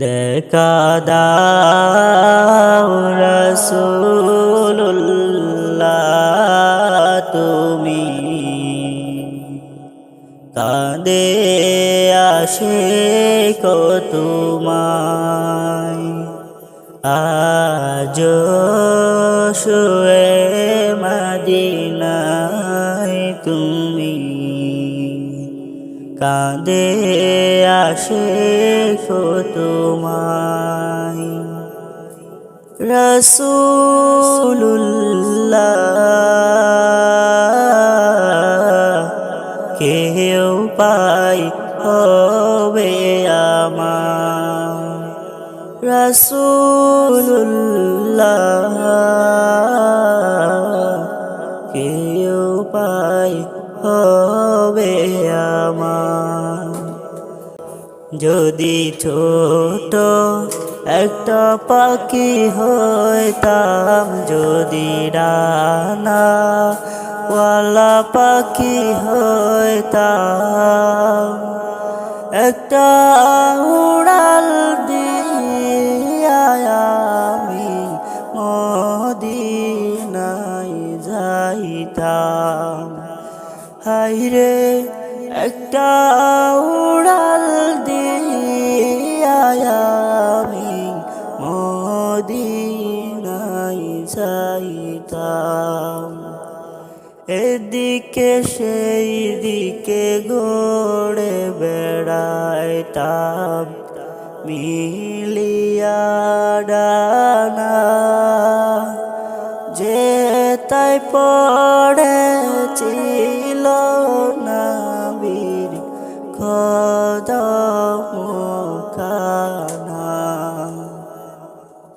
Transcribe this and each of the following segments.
দেখা দাও রসুল্লাহ তুমি কাঁদে আসে তোমায়। আজ শুয়ে মদিনায় কাঁদে আসে তোমায়। রসুল্লাহ কেউ পাই হবে আমার রসুল্লাহ যদি ছোট একটা পাখি হইতাম, যদি ডানা ওয়ালা পাখি হইতাম, একটা উড়াল দিয়া আমি মদিনায় যাইতাম। হাইরে একটা উড়াল দিয়া আমি মদিনায় যাইতাম। এদিকে সেই দিকে গড়ে বেড়াইতাম। মিলিয়া ডানা যে তাই পড়েছিল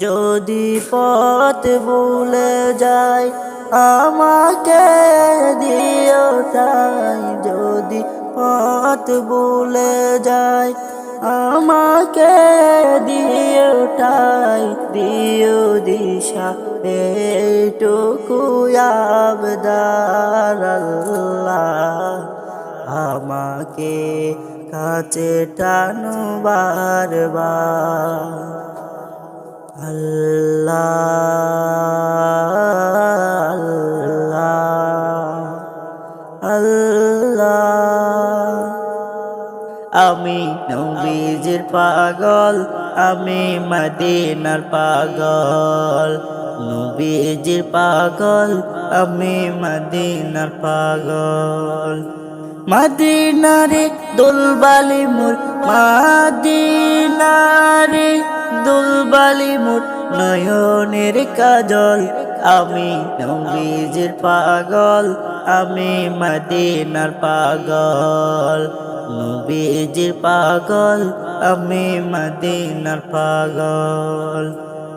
যদি পথ ভুলে যায় আমাকে দিও তাই। যদি পথ ভুলে যায় আমাকে দিও তাই। দিও দিশা, এইটুকু আবদার আল্লাহ। আমাকে কাছে টানো বারবার। আমি নবীজির পাগল, আমি মদিনার পাগল। নবীজির পাগল, আমি মদিনার পাগল। মদিনারে দুলবালি মোর, মদিনারে দুলবালি মোর নয়নের কাজল। আমি নবীজির পাগল, আমি মদিনার পাগল। নবীজির পাগল, আমি মদিনার পাগল।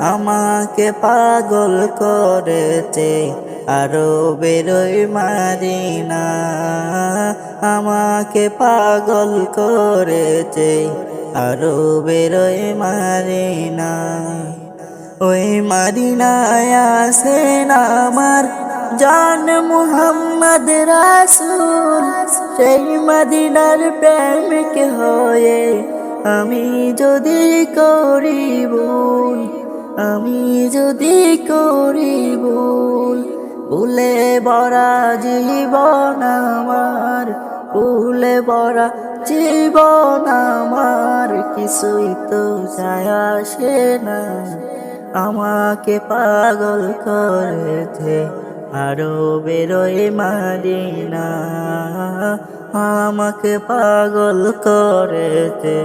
আমাকে পাগল করেছে আরও বেরোই মারিনা আমাকে পাগল করেছে আরও বেরোই মারিনা ওই মাদিনায় না আমার জান মুহাম্মদ রাসূল। সেই মদিনার প্রেমিক হয়ে আমি যদি করি ভুল? আমি যদি করি ভুল, ভুলে বড়া জীবন আমার, ভুলে বড়া জীবন আমার, কিছুই তো যায় আসে না। আমাকে পাগল করেছে আরও বেরোয় মারিনা আমাকে পাগল করেছে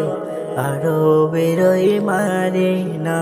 আরও বেরোয় মারিনা